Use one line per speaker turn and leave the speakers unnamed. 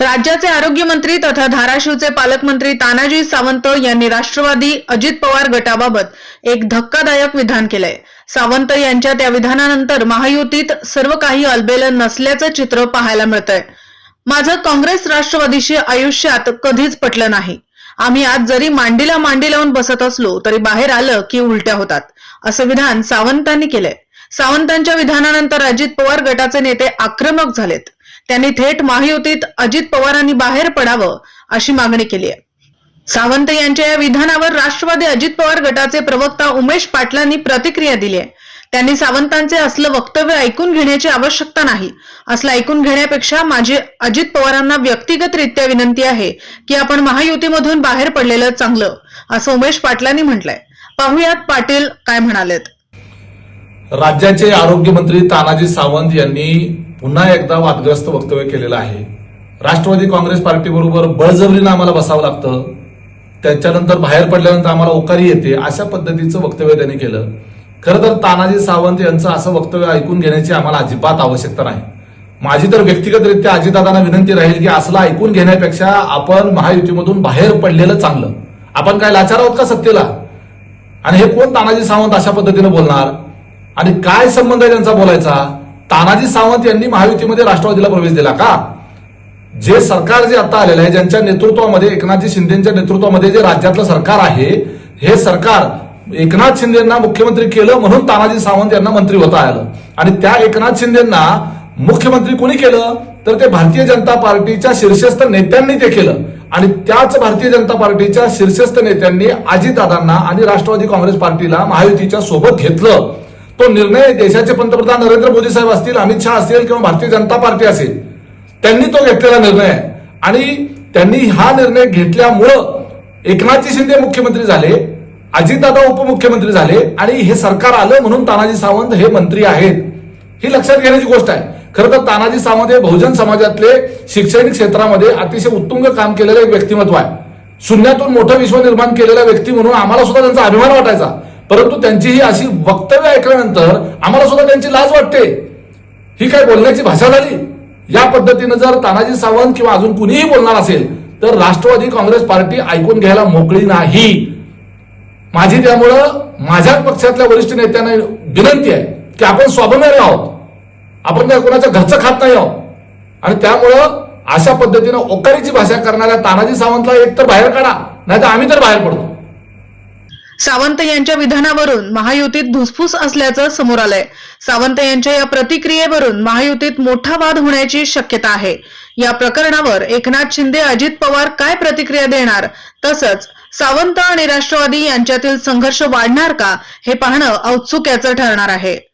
राज्याचे आरोग्यमंत्री तथा धाराशिवचे पालकमंत्री तानाजी सावंत यांनी राष्ट्रवादी अजित पवार गटाबाबत एक धक्कादायक विधान केलंय. सावंत यांच्या त्या विधानानंतर महायुतीत सर्व काही अलबेलं नसल्याचं चित्र पाहायला मिळतंय. माझं काँग्रेस राष्ट्रवादीशी आयुष्यात कधीच पटलं नाही. आम्ही आज जरी मांडीला मांडी लावून बसत असलो तरी बाहेर आलं की उलट्या होतात असं विधान सावंतांनी केलंय. सावंतांच्या विधानानंतर अजित पवार गटाचे नेते आक्रमक झालेत. त्यांनी थेट महायुतीत अजित पवारांनी बाहेर पडावं अशी मागणी केली आहे. सावंत यांच्या या विधानावर राष्ट्रवादी अजित पवार गटाचे प्रवक्ता उमेश पाटलांनी प्रतिक्रिया दिली आहे. त्यांनी सावंतांचे असलं वक्तव्य ऐकून घेण्याची आवश्यकता नाही. असलं ऐकून घेण्यापेक्षा माझी अजित पवारांना व्यक्तिगतरित्या विनंती आहे की आपण महायुतीमधून बाहेर पडलेलं चांगलं असं उमेश पाटलांनी म्हटलंय. पाहुयात पाटील काय म्हणालेत.
राज्याचे आरोग्यमंत्री तानाजी सावंत यांनी पुन्हा एकदा वादग्रस्त वक्तव्य केलेलं आहे. राष्ट्रवादी काँग्रेस पार्टीबरोबर बळजबरीनं आम्हाला बसावं लागतं. त्याच्यानंतर बाहेर पडल्यानंतर आम्हाला ओकारी येते अशा पद्धतीचं वक्तव्य त्यांनी केलं. खरं तर तानाजी सावंत यांचं असं वक्तव्य ऐकून घेण्याची आम्हाला अजिबात आवश्यकता नाही. माझी तर व्यक्तिगतरित्या अजितदादांना विनंती राहील की असलं ऐकून घेण्यापेक्षा आपण महायुतीमधून बाहेर पडलेलं चांगलं. आपण काय लाचार आहोत का सत्तेला? आणि हे कोण तानाजी सावंत अशा पद्धतीनं बोलणार? आणि काय संबंध आहे त्यांचा बोलायचा? तानाजी सावंत यांनी महायुतीमध्ये राष्ट्रवादीला प्रवेश दिला का? जे सरकार जे आता आलेलं आहे ज्यांच्या नेतृत्वामध्ये एकनाथजी शिंदेच्या नेतृत्वामध्ये जे राज्यातलं सरकार आहे हे सरकार एकनाथ शिंदेना मुख्यमंत्री केलं म्हणून तानाजी सावंत यांना मंत्री होता आलं. आणि त्या एकनाथ शिंदेना मुख्यमंत्री कोणी केलं? तर ते भारतीय जनता पार्टीच्या शीर्षस्थ नेत्यांनी ते केलं. आणि त्याच भारतीय जनता पार्टीच्या शीर्षस्थ नेत्यांनी अजितदादांना आणि राष्ट्रवादी काँग्रेस पार्टीला महायुतीच्या सोबत घेतलं. तो निर्णय देशाचे पंतप्रधान नरेंद्र मोदी साहेब असतील अमित शहा असतील किंवा भारतीय जनता पार्टी असेल त्यांनी तो घेतलेला निर्णय आहे. आणि त्यांनी हा निर्णय घेतल्यामुळं एकनाथजी शिंदे मुख्यमंत्री झाले अजितदादा उपमुख्यमंत्री झाले आणि हे सरकार आलं म्हणून तानाजी सावंत हे मंत्री आहेत. ही लक्षात घेण्याची गोष्ट आहे. खरं तर तानाजी सावंत हे बहुजन समाजातले शैक्षणिक क्षेत्रामध्ये अतिशय उत्तुंग काम केलेलं एक व्यक्तिमत्व आहे. शून्यातून मोठं विश्व निर्माण केलेला व्यक्ती म्हणून आम्हाला सुद्धा त्यांचा अभिमान वाटायचा. परंतु त्यांची ही अशी वक्तव्य ऐकल्यानंतर आम्हाला सुद्धा त्यांची लाज वाटते. ही काय बोलण्याची भाषा झाली? या पद्धतीनं जर तानाजी सावंत किंवा अजून कुणीही बोलणार असेल तर राष्ट्रवादी काँग्रेस पार्टी ऐकून घ्यायला मोकळी नाही. माझी त्यामुळं माझ्या पक्षातल्या वरिष्ठ नेत्यांना विनंती आहे की आपण स्वाभिमानी आहोत. आपण काय कोणाच्या घरचं खात नाही आहोत. आणि त्यामुळं अशा पद्धतीनं ओकारीची भाषा करणाऱ्या तानाजी सावंतला एक तर बाहेर काढा नाही तर आम्ही तर बाहेर पडतो.
सावंत यांच्या विधानावरून महायुतीत धुसफूस असल्याचं समोर आलंय. सावंत यांच्या या प्रतिक्रियेवरून महायुतीत मोठा वाद होण्याची शक्यता आहे. या प्रकरणावर एकनाथ शिंदे अजित पवार काय प्रतिक्रिया देणार? तसंच सावंत आणि राष्ट्रवादी यांच्यातील संघर्ष वाढणार का? हे पाहणं औत्सुक्याचं ठरणार आहे.